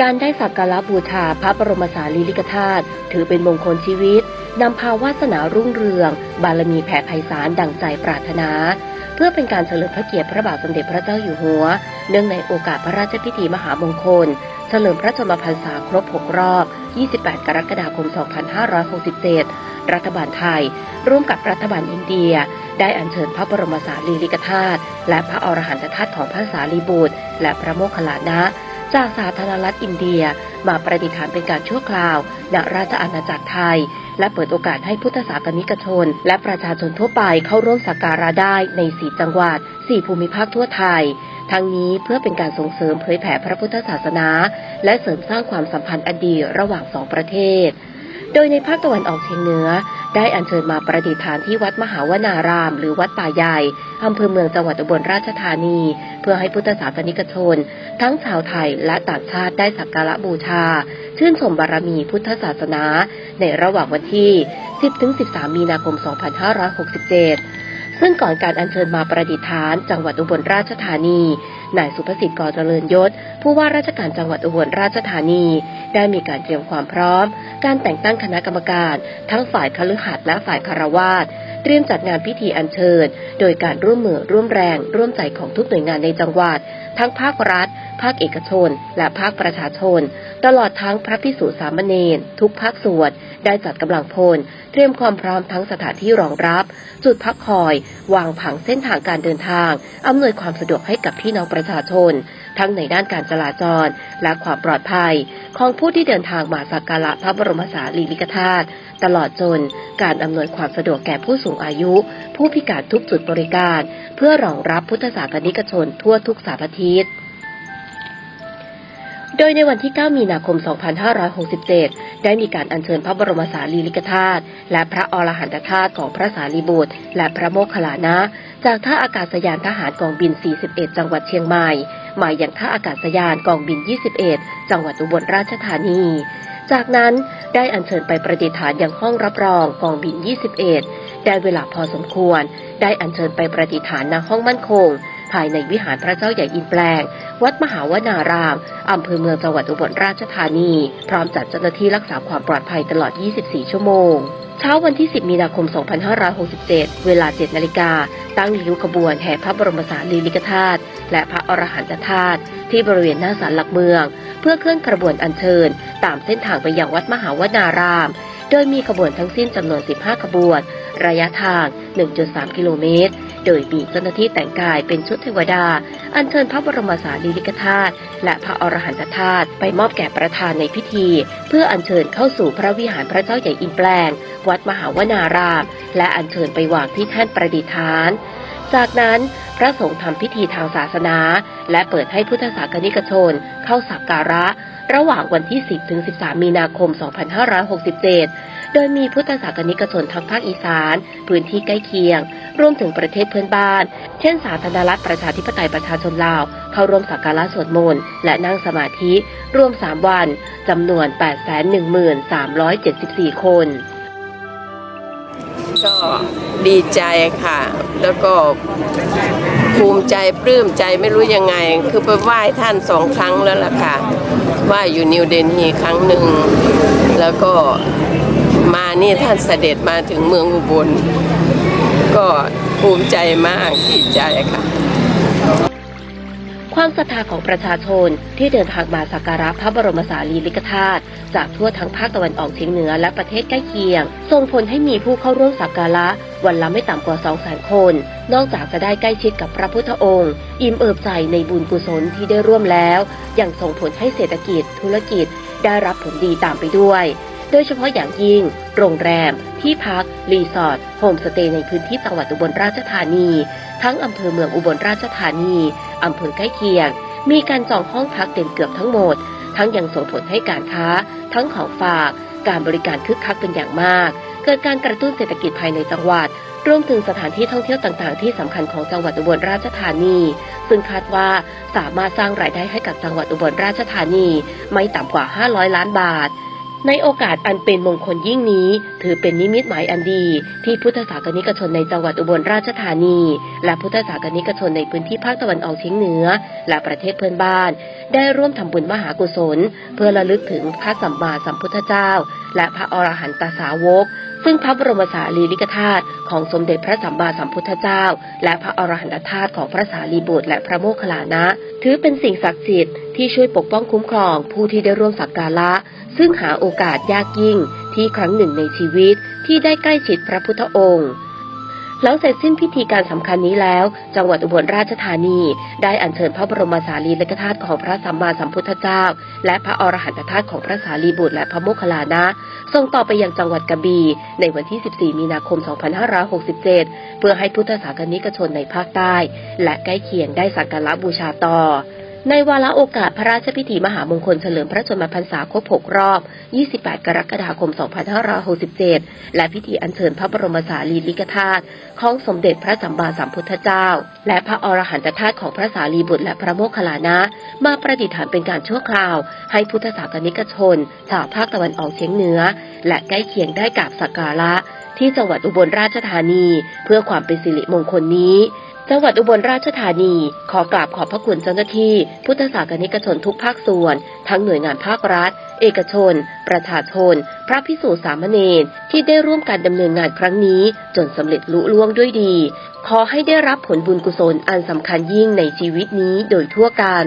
การได้สักการะบูชาพระบรมสารีริกธาตุถือเป็นมงคลชีวิตนำพาวาสนารุ่งเรือง บารมีแผ่ไพศาลดังใจปรารถนา เพื่อเป็นการเฉลิมพระเกียรติพระบาทสมเด็จพระเจ้าอยู่หัว เนื่องในโอกาสพระราชพิธีมหามงคล เฉลิมพระชนมพรรษาครบ 6 รอบ 28 กรกฎาคม 2567 รัฐบาลไทย ร่วมกับรัฐบาลอินเดีย ได้อัญเชิญพระบรมสารีริกธาตุและพระอรหันตธาตุของพระสารีบุตร และพระโมคคัลลานะ จากสาธารณรัฐอินเดียมาประดิษฐานเป็นการชั่วคราว ณราชอาณาจักรไทย และเปิดโอกาสให้พุทธศาสนิกชน และประชาชนทั่วไปเข้าร่วมสักการะได้ใน4จังหวัด4ภูมิภาคทั่วไทย ทั้งนี้เพื่อเป็นการส่งเสริมเผยแผ่พระพุทธศาสนา และเสริมสร้างความสัมพันธ์อันดีระหว่างสองประเทศ โดยในภาคตะวันออกเฉียงเหนือ ได้อัญเชิญมาประดิษฐานที่วัดมหาวนาราม หรือวัดป่าใหญ่อำเภอเมืองจังหวัดอุบลราชธานี เพื่อให้พุทธศาสนิกชน ทั้งชาวไทยและต่างชาติได้สักการะบูชา ชื่นชมบารมีพุทธศาสนา ในระหว่างวันที่ 10-13 มีนาคม 2567ซึ่งก่อนการอัญเชิญมาประดิษฐานจังหวัดอุบลราชธานี นายสุภสิทธิ์กอเจริญยศ ผู้ว่าราชการจังหวัดอุบลราชธานี ได้มีการเตรียมความพร้อม การแต่งตั้งคณะกรรมการ ทั้งฝ่ายคฤหัสถ์และฝ่ายคารวาส เตรียมจัดงานพิธีอัญเชิญ โดยการร่วมมือร่วมแรง ร่วมใจของทุกหน่วยงานในจังหวัด ทั้งภาครัฐ ภาคเอกชน และภาคประชาชน ตลอดทั้งพระพิสุสามเณรทุกภาคส่วนได้จัดกำลังพล เตรียมความพร้อมทั้งสถานที่รองรับ จุดพักคอย วางผังเส้นทางการเดินทางอำนวยความสะดวกให้กับพี่น้องประชาชน ทั้งในด้านการจราจร และความปลอดภัย ของผู้ที่เดินทางมาสักการะพระบรมสารีริกธาตุตลอดจนการอำนวยความสะดวกแก่ผู้สูงอายุ ผู้พิการทุกจุดบริการ เพื่อรองรับพุทธศาสนิกชนทั่วทุกสารทิศ โดยในวันที่ 9 มีนาคม 2567 ได้มีการอัญเชิญพระบรมสารีริกธาตุและพระอรหันตธาตุของพระสารีบุตร และพระโมคคัลลานะ จากท่าอากาศยานทหารกองบิน 41 จังหวัดเชียงใหม่มาอย่างท่าอากาศยานกองบิน 21 จังหวัดอุบลราชธานี จากนั้นได้อัญเชิญไปประดิษฐานยังห้องรับรองกองบิน 21 ได้เวลาพอสมควร ได้อัญเชิญไปประดิษฐานณห้องมั่นคง ภายในวิหารพระเจ้าใหญ่อินแปลง วัดมหาวนาราม อำเภอเมืองจังหวัดอุบลราชธานี พร้อมจัดเจ้าหน้าที่รักษาความปลอดภัยตลอด 24 ชั่วโมงเช้าวันที่ 10 มีนาคม 2567 เวลา 7 นาฬิกา ตั้งริ้วขบวนแห่พระบรมสารีริกธาตุและพระอรหันตธาตุที่บริเวณหน้าศาลหลักเมือง เพื่อเคลื่อนขบวนอัญเชิญ ตามเส้นทางไปยังวัดมหาวนาราม โดยมีขบวนทั้งสิ้นจำนวน 15 ขบวน ระยะทาง 1.3 กิโลเมตร โดยมีเจ้าหน้าที่แต่งกายเป็นชุดเทวดา อัญเชิญพระบรมสารีริกธาตุและพระอรหันตธาตุไปมอบแก่ประธานในพิธี เพื่ออัญเชิญเข้าสู่พระวิหารพระเจ้าใหญ่อินแปลง วัดมหาวนาราม และอัญเชิญไปวางที่แท่นประดิษฐาน จากนั้นพระสงฆ์ทำพิธีทางศาสนา และเปิดให้พุทธศาสนิกชนเข้าสักการะ ระหว่างวันที่ 10 ถึง 13 มีนาคม 2567 โดยมีพุทธศาสนิกชนทั้งภาคอีสาน พื้นที่ใกล้เคียง รวมถึงประเทศเพื่อนบ้าน เช่น สาธารณรัฐประชาธิปไตยประชาชนลาว เข้าร่วมสักการะสวดมนต์และนั่งสมาธิ รวม 3 วัน จำนวน 813,374 คนก็ดีใจค่ะ แล้วก็ ภูมิใจปลื้มใจไม่รู้ยังไง คือไปไหว้ท่านสองครั้งแล้วล่ะค่ะไหว้อยู่นิวเดนฮีครั้งหนึ่ง แล้วก็มานี่ท่านเสด็จมาถึงเมืองอุบล ก็ภูมิใจมากดีใจค่ะ ความศรัทธาของประชาชนที่เดินทางมาสักการะพระบรมสารีริกธาตุจากทั่วทั้งภาคตะวันออกเฉียงเหนือและประเทศใกล้เคียง ส่งผลให้มีผู้เข้าร่วมสักการะวันละไม่ต่ำกว่า2 0 0 0 0คน นอกจากจะได้ใกล้ชิดกับพระพุทธองค์ อิ่มเอิบใจในบุญกุศลที่ได้ร่วมแล้ว ยังส่งผลให้เศรษฐกิจ ธุรกิจ ได้รับผลดีตามไปด้วย โดยเฉพาะอย่างยิ่ง โรงแรม ที่พัก รีสอร์ท โฮมสเตย์ในพื้นที่จังหวัดอุบลราชธานี ทั้งอำเภอเมืองอุบลราชธานี อำเภอใกล้เคียง มีการจองห้องพักเต็มเกือบทั้งหมด ทั้งยังส่งผลให้การค้า ทั้งของฝาก การบริการคึกคักเป็นอย่างมาก เกิดการกระตุ้นเศรษฐกิจภายในจังหวัดรวมถึงสถานที่ท่องเที่ยวต่างๆ ที่สำคัญของจังหวัดอุบลราชธานี ซึ่งคาดว่าสามารถสร้างรายได้ให้กับจังหวัดอุบลราชธานี ไม่ต่ำกว่า 500 ล้านบาท ในโอกาสอันเป็นมงคลยิ่งนี้ ถือเป็นนิมิตหมายอันดี ที่พุทธศาสนิกชนในจังหวัดอุบลราชธานี และพุทธศาสนิกชนในพื้นที่ภาคตะวันออกเฉียงเหนือ และประเทศเพื่อนบ้าน ได้ร่วมทำบุญมหากุศล เพื่อระลึกถึงพระสัมมาสัมพุทธเจ้า และพระอรหันตสาวก ซึ่งพระบรมสารีริกธาตุของสมเด็จพระสัมมาสัมพุทธเจ้า และพระอรหันตธาตุของพระสารีบุตรและพระโมคคัลลานะ ถือเป็นสิ่งศักดิ์สิทธิ์ที่ช่วยปกป้องคุ้มครองผู้ที่ได้ร่วมสักการะ ซึ่งหาโอกาสยากยิ่งที่ครั้งหนึ่งในชีวิตที่ได้ใกล้ชิดพระพุทธองค์ หลังเสร็จสิ้นพิธีการสำคัญนี้แล้ว จังหวัดอุบลราชธานี ได้อัญเชิญพระบรมสารีริกธาตุของพระสัมมาสัมพุทธเจ้า และพระอรหันตธาตุของพระสารีบุตรและพระโมคคัลลานะส่งต่อไปยังจังหวัดกระบี่ในวันที่ 14 มีนาคม 2567 เพื่อให้พุทธศาสนิกชนในภาคใต้ และใกล้เคียงได้สักการะบูชาต่อ ในวาระโอกาสพระราชพิธีมหามงคลเฉลิมพระชนมพรรษาครบ 6 รอบ 28 กรกฎาคม 2567 และพิธีอัญเชิญพระบรมสารีริกธาตุของสมเด็จพระสัมมาสัมพุทธเจ้า และพระอรหันตธาตุของพระสารีบุตรและพระโมคคัลลานะ มาประดิษฐานเป็นการชั่วคราว ให้พุทธศาสนิกชนชาวภาคตะวันออกเฉียงเหนือ และใกล้เคียงได้กราบสักการะ ที่จังหวัดอุบลราชธานี เพื่อความเป็นสิริมงคลนี้ จังหวัดอุบลราชธานี ขอกราบขอบพระคุณเจ้าหน้าที่ พุทธศาสนิกชนทุกภาคส่วน ทั้งหน่วยงานภาครัฐ เอกชน ประชาชน พระพิสุสามเณรที่ได้ร่วมการดำเนินงานครั้งนี้ จนสำเร็จลุล่วงด้วยดี ขอให้ได้รับผลบุญกุศลอันสำคัญยิ่งในชีวิตนี้โดยทั่วกัน